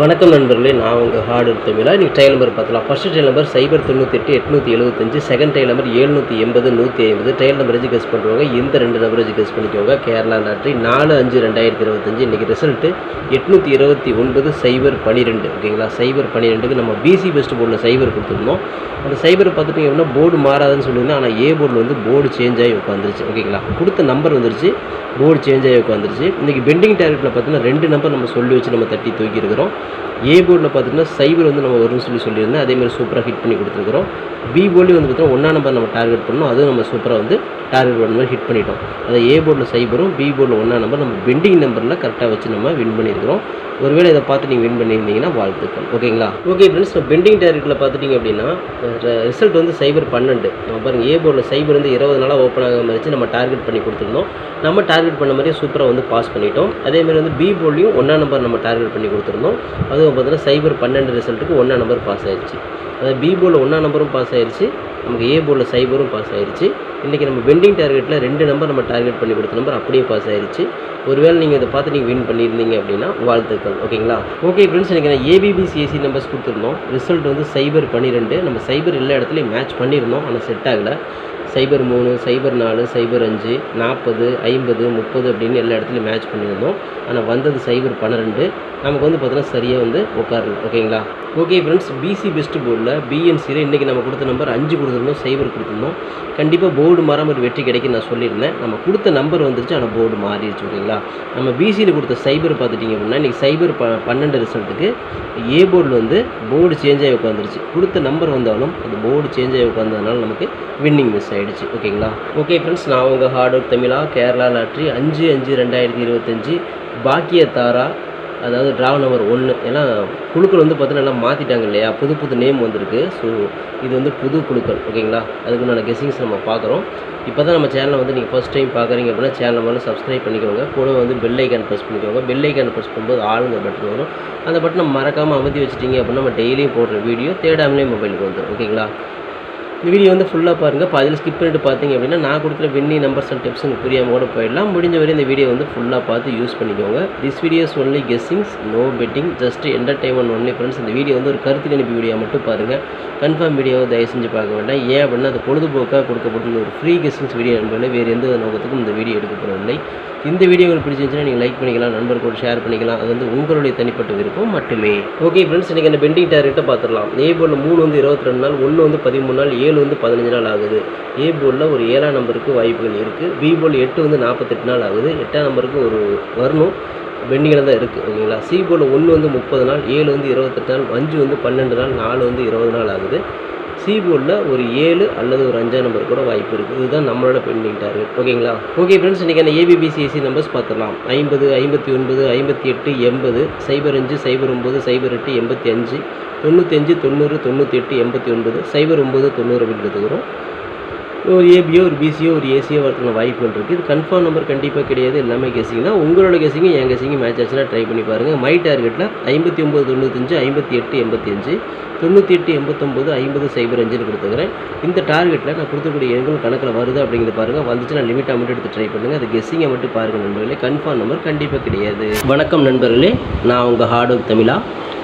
வணக்கம் நண்பர்களே நான் உங்கள் ஹார்டு தமிழா. நீங்கள் ட்ரையல் நம்பர் பார்த்துலாம் ஃபஸ்ட்டு டைல் நம்பர் சைபர் தொண்ணூற்றி எட்டு எட்நூற்றி எழுபத்தஞ்சு செகண்ட் டைல் நம்பர் எழுநூற்றி எண்பது நூற்றி ஐம்பது. ட்ரையல் நம்பர் வச்சு கெஸ் பண்ணுறவங்க இந்த ரெண்டு நம்பர் வச்சு கெஸ் பண்ணிக்கோங்க. கேரளா லாட்ரி நாலு அஞ்சு ரெண்டாயிரத்தி இருபத்தஞ்சு. இன்றைக்கி ரிசல்ட்டு எட்நூற்றி இருபத்தி ஒன்பது சைபர் பன்னிரெண்டு ஓகேங்களா சைபர் பன்னிரெண்டுக்கு நம்ம பிசி பெஸ்ட் போர்டில் சைபர் கொடுத்துருந்தோம் அந்த சைபரை பார்த்துட்டிங்க அப்படின்னா போர்டு மாறாதுன்னு சொல்லியிருந்தேன். ஆனால் ஏ போர்டில் வந்து போர்டு சேஞ்ச் ஆகி உட்காந்துருச்சு. ஓகேங்களா கொடுத்த நம்பர் வந்துருச்சு. போர்டு சேஞ்ச் ஆகி உட்காந்துருச்சு. இன்றைக்கி பெண்டிங் டார்கெட்டில் பார்த்தீங்கன்னா ரெண்டு நம்பர் நம்ம சொல்லி வச்சு நம்ம தட்டி தூக்கி இருக்கிறோம் ஏ போர்டில் பார்த்தீங்கன்னா சைபர் வந்து நம்ம வரும்னு சொல்லி சொல்லியிருந்தேன். அதேமாதிரி சூப்பராக ஹிட் பண்ணி கொடுத்துருக்குறோம். பி போர்டில் வந்து பார்த்தீங்கன்னா ஒன்றா நம்பர் நம்ம டார்கெட் பண்ணோம் அதுவும் நம்ம சூப்பராக வந்து டார்கெட் பண்ண மாதிரி ஹிட் பண்ணிட்டோம். அதை ஏ போர்டில் சைபரும் பி போர்டில் ஒன்றா நம்பர் நம்ம பெண்டிங் நம்பரில் கரெக்டாக வச்சு நம்ம வின் பண்ணியிருக்கிறோம். ஒருவேளை இதை பார்த்து நீங்கள் வின் பண்ணியிருந்தீங்கன்னா வாழ்த்துக்கள். ஓகேங்களா? ஓகே ஃப்ரெண்ட்ஸ் இப்போ பெண்டிங் டார்கெட்டில் பார்த்துட்டிங்க அப்படின்னா ரிசல்ட் வந்து சைபர் பன்னெண்டு. நம்ம பாருங்கள் ஏ போர்டில் சைபர் வந்து இருபது நாளாக ஓப்பன் ஆகாமல் வச்சு நம்ம டார்கெட் பண்ணி கொடுத்துருந்தோம். நம்ம டார்கெட் பண்ண மாதிரியே சூப்பராக வந்து பாஸ் பண்ணிட்டோம். அதே மாதிரி வந்து பி போர்ட்லையும் ஒன்றா நம்பர் நம்ம டார்கெட் பண்ணி கொடுத்துருந்தோம். அதுவும் பார்த்தீங்கன்னா சைபர் பன்னெண்டு ரிசல்ட்டுக்கு ஒன்றா நம்பர் பாஸ் ஆயிடுச்சு. அதாவது பி போர்டில் ஒன்றா நம்பரும் பாஸ் ஆயிடுச்சு. நமக்கு ஏ போர்டில் சைபரும் பாஸ் ஆயிடுச்சு இன்றைக்கி நம்ம பெண்டிங் டார்கெட்டில் ரெண்டு நம்பர் நம்ம டார்கெட் பண்ணி கொடுத்த நம்பர் அப்படியே பாஸ் ஆயிடுச்சு ஒருவேளை நீங்கள் இதை பார்த்து நீங்கள் வின் பண்ணியிருந்தீங்க அப்படின்னா வாழ்த்துக்கள். ஓகேங்களா? ஓகே ஃப்ரெண்ட்ஸ் இன்றைக்கி நான் ஏபிபிசிஎஸ்சி நம்பர்ஸ் கொடுத்துருந்தோம். ரிசல்ட் வந்து சைபர் பன்னிரெண்டு. நம்ம சைபர் எல்லா இடத்துலையும் மேட்ச் பண்ணியிருந்தோம் ஆனால் செட் ஆகலை. சைபர் மூணு சைபர் நாலு சைபர் அஞ்சு நாற்பது ஐம்பது முப்பது அப்படின்னு எல்லா இடத்துலையும் மேட்ச் பண்ணியிருந்தோம். ஆனால் வந்தது சைபர் பன்னிரெண்டு. நமக்கு வந்து பார்த்தீங்கன்னா சரியாக வந்து உட்காரல. ஓகேங்களா? ஓகே ஃப்ரெண்ட்ஸ் பிசி பெஸ்ட் போர்டில் பிஎன்சியில் இன்றைக்கி நம்ம கொடுத்த நம்பர் அஞ்சு கொடுத்துருந்தோம் சைபர் கொடுத்துருந்தோம். கண்டிப்பாக போர்டு மாறாமல் ஒரு வெற்றி கிடைக்கும் நான் சொல்லியிருந்தேன். நம்ம கொடுத்த நம்பர் வந்துருச்சு ஆனால் போர்டு மாறிடுச்சு ஓகேங்களா? நம்ம பிசியில் கொடுத்த சைபர் பார்த்துட்டிங்க அப்படின்னா இன்றைக்கி சைபர் ப பன்னெண்டு ரிசல்ட்டுக்கு ஏ போர்டில் வந்து போர்டு சேஞ்ச் ஆகி உட்காந்துருச்சு கொடுத்த நம்பர் வந்தாலும் அது போர்டு சேஞ்ச் ஆகி உட்காந்ததுனால நமக்கு வின்னிங் மிஸ் ஆகிடுச்சு ஓகேங்களா? ஓகே ஃப்ரெண்ட்ஸ் நான் உங்கள் ஹார்ட் ஒர்க் தமிழா கேரளா லாட்ரி அஞ்சு அஞ்சு ரெண்டாயிரத்தி இருபத்தஞ்சி பாக்கிய தாரா அதாவது ட்ராவல் நம்பர் ஒன்று ஏன்னா குழுக்கள் வந்து பார்த்தீங்கன்னா எல்லாம் மாற்றிட்டாங்க இல்லையா? புது புது நேம் வந்திருக்கு. ஸோ இது வந்து புது குழுக்கள் ஓகேங்களா அதுக்குண்டான கெஸிங்ஸ் நம்ம பார்க்குறோம். இப்போ தான் நம்ம சேனலை வந்து நீங்கள் ஃபஸ்ட் டைம் பார்க்குறீங்க அப்படின்னா சேனல் வந்து சப்ஸ்கிரைப் பண்ணிக்கோங்க. கூட வந்து பெல் ஐக்கான் ப்ரெஸ் பண்ணிக்கோங்க. பெல் ஐக்கான் ப்ரெஸ் பண்ணும்போது ஆளுங்க பட்டன் வரும். அந்த பட்டனை மறக்காமல் அமர்த்தி வச்சிட்டிங்க அப்படின்னா நம்ம டெய்லியும் போடுற வீடியோ தேடாமலே மொபைலுக்கு வந்துடும் ஓகேங்களா இந்த வீடியோ வந்து ஃபுல்லாக பாருங்கள் இப்போ அதில் ஸ்கிப் பண்ணிட்டு பார்த்தீங்க அப்படின்னா நான் கொடுக்குற வின்னி நம்பர்ஸ் அண்ட் டிப்ஸ் உங்களுக்கு புரியாமல் கூட போயிடலாம். முடிஞ்ச வரை இந்த வீடியோ வந்து ஃபுல்லாக பார்த்து யூஸ் பண்ணிக்கோங்க. This videos only guessings no betting just entertainment only friends இந்த வீடியோ வந்து ஒரு கருத்து கணிப்பு வீடியோ மட்டும் பாருங்கள் கன்ஃபார்ம் வீடியோவை தயவு செஞ்சு பார்க்க வேண்டாம். ஏன் அப்படின்னா அது பொழுதுபோக்காக கொடுக்கப்பட்டுள்ள ஒரு ஃப்ரீ கெஸ்ஸிங்ஸ் வீடியோ என்பதில் வேறு எந்த நோக்கத்துக்கும் இந்த வீடியோ எடுக்கப்படவில்லை இந்த வீடியோ உங்களுக்கு பிடிச்சிருந்துச்சுன்னா நீங்கள் லைக் பண்ணிக்கலாம் நண்பர்களோட ஷேர் பண்ணிக்கலாம். அது வந்து உங்களுடைய தனிப்பட்ட விருப்பம் மட்டுமே. ஓகே ஃப்ரெண்ட்ஸ் இன்றைக்கி அந்த பெண்டிங் டார்கெட்டை பார்த்துடலாம். ஏ போல் மூணு வந்து இருபத்தி ரெண்டு நாள் ஒன்று வந்து பதிமூணு நாள் ஏழு வந்து பதினஞ்சு நாள் ஆகுது. ஏ போலில் ஒரு ஏழாம் நம்பருக்கு வாய்ப்புகள் இருக்குது பி போல் எட்டு வந்து நாற்பத்தெட்டு நாள் ஆகுது. எட்டாம் நம்பருக்கு ஒரு வரணும். பெண்டிங்கில் தான் இருக்குது ஓகேங்களா? சி போல் ஒன்று வந்து முப்பது நாள் ஏழு வந்து இருபத்தெட்டு நாள் அஞ்சு வந்து பன்னெண்டு நாள் நாலு வந்து இருபது நாள் ஆகுது. சி போர்டில் ஒரு ஏழு அல்லது ஒரு அஞ்சாம் நம்பர் கூட வாய்ப்பு இருக்குது இதுதான் நம்மளோட பெண்டிங் டார்கெட். ஓகேங்களா? ஓகே ஃப்ரெண்ட்ஸ் இன்றைக்கி அந்த A B B C S C numbers பார்த்துடலாம். ஐம்பது ஐம்பத்தி ஒன்பது ஐம்பத்தி எட்டு எண்பது சைபர் அஞ்சு சைபர் ஒம்பது சைபர் எட்டு எண்பத்தி அஞ்சு தொண்ணூத்தஞ்சு தொண்ணூறு தொண்ணூற்றி எட்டு எண்பத்தி ஒன்பது சைபர் ஒம்பது தொண்ணூறு அப்படின்னு எடுத்துக்கிறோம் ஒரு ஏபியோ ஒரு பிசியோ ஒரு ஏசியோ வரதுக்கான வாய்ப்புகள் இருக்குது இது கன்ஃபார்ம் நம்பர் கண்டிப்பாக கிடையாது. எல்லாமே கெஸிங் தான். உங்களோட கேசிங்கும் என் கேசிங்கும் மேட்ச் ஆச்சுன்னா ட்ரை பண்ணி பாருங்கள் மை டார்கெட்டில் ஐம்பத்தி ஒம்பது தொண்ணூத்தஞ்சு ஐம்பத்தி எட்டு எண்பத்தி அஞ்சு தொண்ணூற்றி எட்டு எண்பத்தொம்போது ஐம்பது சைபர் அஞ்சுன்னு கொடுத்துக்கிறேன் இந்த டார்கெட்டில் நான் கொடுத்துக்கூடிய எண்கள் கணக்கில் வருது அப்படிங்கிறது பாருங்கள் வந்துச்சுன்னா லிமிட்டாக மட்டும் எடுத்து ட்ரை பண்ணுங்கள் அது கெஸ்ஸிங்கை மட்டும் பாருங்கள் நண்பர்களே. கன்ஃபார்ம் நம்பர் கண்டிப்பாக கிடையாது. வணக்கம் நண்பர்களே. நான் உங்கள் ஹார்ட் ஒர்க் தமிழா.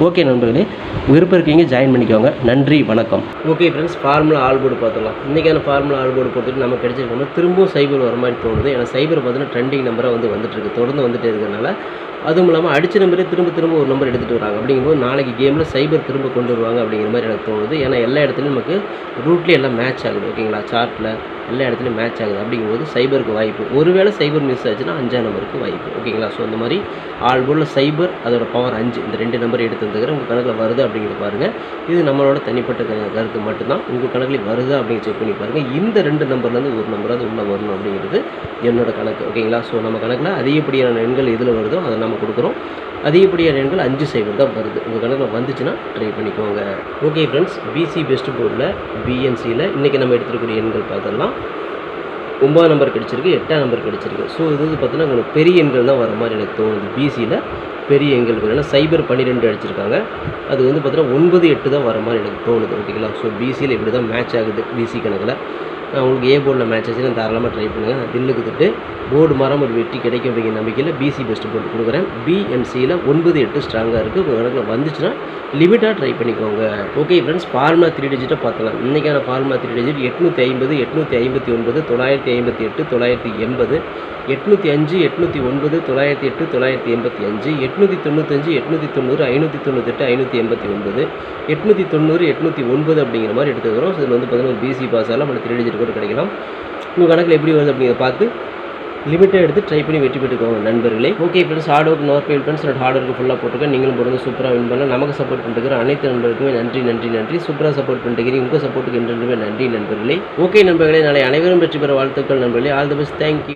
ஓகே நண்பர்களே விருப்பம் இருக்கீங்க ஜாயின் பண்ணிக்கோங்க. நன்றி வணக்கம். ஓகே ஃப்ரெண்ட்ஸ் ஃபார்முலா ஆல்போர்டு பார்த்துக்கலாம் இன்றைக்கான ஃபார்முலா ஆல்போர்டு பொறுத்துட்டு நம்ம கிடைச்சிருக்கோம்னா திரும்பவும் சைபர் வர மாதிரி தோணுது. ஏன்னா சைபர் பார்த்தீங்கன்னா ட்ரெண்டிங் நம்பராக வந்து வந்துட்டுருக்கு. தொடர்ந்து வந்துட்டே இருக்கிறனால அதுவும் இல்லாமல் அடிச்ச நம்பரே திரும்ப திரும்ப ஒரு நம்பர் எடுத்துகிட்டு வராங்க. அப்படிங்கும்போது நாளைக்கு கேமில் சைபர் திரும்ப கொண்டு வருவாங்க அப்படிங்கிற மாதிரி எனக்கு தோணுது. ஏன்னா எல்லா இடத்துலையும் நமக்கு ரூட்லேயே எல்லாம் மேட்ச் ஆகுது. ஓகேங்களா? சார்ட்டில் எல்லா இடத்துலையும் மேட்ச் ஆகுது. அப்படிங்கும்போது சைபருக்கு வாய்ப்பு. ஒருவேளை சைபர் மிஸ் ஆச்சுன்னா அஞ்சாம் நம்பருக்கு வாய்ப்பு. ஓகேங்களா ஸோ அந்த மாதிரி ஆல் போர்டில் சைபர் அதோட பவர் அஞ்சு. இந்த ரெண்டு நம்பர் எடுத்து வந்துக்கிற உங்கள் கணக்கில் வருது அப்படிங்கிறது பாருங்கள் இது நம்மளோட தனிப்பட்ட கருத்து மட்டும்தான். உங்கள் கணக்கில் வருதா அப்படின்னு செக் பண்ணி பாருங்கள் இந்த ரெண்டு நம்பர்லேருந்து ஒரு நம்பராவது உள்ளே வரணும் அப்படிங்கிறது என்னோட கணக்கு. ஓகேங்களா ஸோ நம்ம கணக்கில் அதிகப்படியான எண்கள் எதில் வருதோ அதை நம்ம கொடுக்குறோம். அதிகப்படியான எண்கள் அஞ்சு சைபர் தான் வருது. உங்கள் கணக்கில் வந்துச்சுன்னா ட்ரை பண்ணிக்கோங்க. ஓகே ஃப்ரெண்ட்ஸ் பிசி பெஸ்ட் போர்டில் பிஎன்சியில் இன்றைக்கி நம்ம எடுத்துருக்கூடிய எண்கள் பார்த்துடலாம் ஒம்பது நம்பர் கிடச்சிருக்கு எட்டாம் நம்பர் கிடச்சிருக்கு. ஸோ இது வந்து பார்த்தீங்கன்னா உங்களுக்கு பெரிய எண்கள் தான் வர மாதிரி எனக்கு தோணுது. பிசியில் பெரிய எண்கள் இருக்கு. ஏன்னா சைபர் பன்னிரெண்டு அடிச்சிருக்காங்க. அது வந்து பார்த்தீங்கன்னா ஒன்பது எட்டு தான் வர மாதிரி எனக்கு தோணுது. ஓகேங்களா ஸோ பிசியில் இப்படி தான் மேட்ச் ஆகுது. பிசி கணக்கில். உங்களுக்கு ஏ போர்டில் மேட்ச் ஆச்சுன்னா தாராளமாக ட்ரை பண்ணுங்கள் நான் தில்லுக்கு திட்டு போர்டு மரம் ஒரு வெட்டி கிடைக்கும் அப்படிங்கிற நம்பிக்கையில் பிசி பெஸ்ட் போர்டு கொடுக்குறேன். பிஎன்சியில் ஒன்பது எட்டு ஸ்ட்ராங்காக இருக்குது உங்கள் கணக்கில் வந்துச்சுன்னா லிமிட்டாக ட்ரை பண்ணிக்கோங்க. ஓகே ஃப்ரெண்ட்ஸ் ஃபார்முலா த்ரீ டிஜிட்டை பார்த்துக்கலாம். இன்றைக்கான ஃபார்முலா த்ரீ டிஜிட் எட்நூற்றி ஐம்பது எட்நூற்றி ஐம்பத்தி ஒன்பது தொள்ளாயிரத்தி ஐம்பத்தி எட்டு தொள்ளாயிரத்தி எண்பது எட்நூற்றி அஞ்சு எட்நூற்றி ஒன்பது தொள்ளாயிரத்தி எட்டு தொள்ளாயிரத்தி எண்பத்தி அஞ்சு எட்நூற்றி தொண்ணூத்தஞ்சு எட்நூற்றி தொண்ணூறு ஐநூற்றி தொண்ணூத்தெட்டு ஐநூற்றி எண்பத்தி ஒன்பது எட்நூற்றி தொண்ணூறு எட்நூற்றி ஒன்பது அப்படிங்கிற மாதிரி எடுத்துக்கிறோம். இதில் வந்து பார்த்தீங்கன்னா பிசி பாஸ் ஆகலாம். நம்ம த்ரீ டிஜிட் கூட கிடைக்கலாம். உங்கள் கணக்கில் எப்படி வருது அப்படிங்கிறத பார்த்து லிமிட்டாக எடுத்து ட்ரை பண்ணி வெற்றி பெற்றுக்கோங்க நண்பர்களே. Okay friends hard work nor fail friends என்னோட ஹார்ட் ஒர்க்கு ஃபுல்லாக போட்டுருக்கேன். நீங்களும் பிறந்து சூப்பராக வின் பண்ணலாம். நமக்கு சப்போர்ட் பண்ணிருக்கிற அனைத்து நண்பர்களுக்குமே நன்றி நன்றி நன்றி. சூப்பராக சப்போர்ட் பண்ணிருக்கிறீங்க. உங்கள் சப்போர்ட்டுக்கு என்றென்றுமே நன்றி நண்பர்களே. ஓகே நண்பர்களே நாளை அனைவரும் வெற்றி பெற வாழ்த்துக்கள் நண்பர்களே. All the best thank you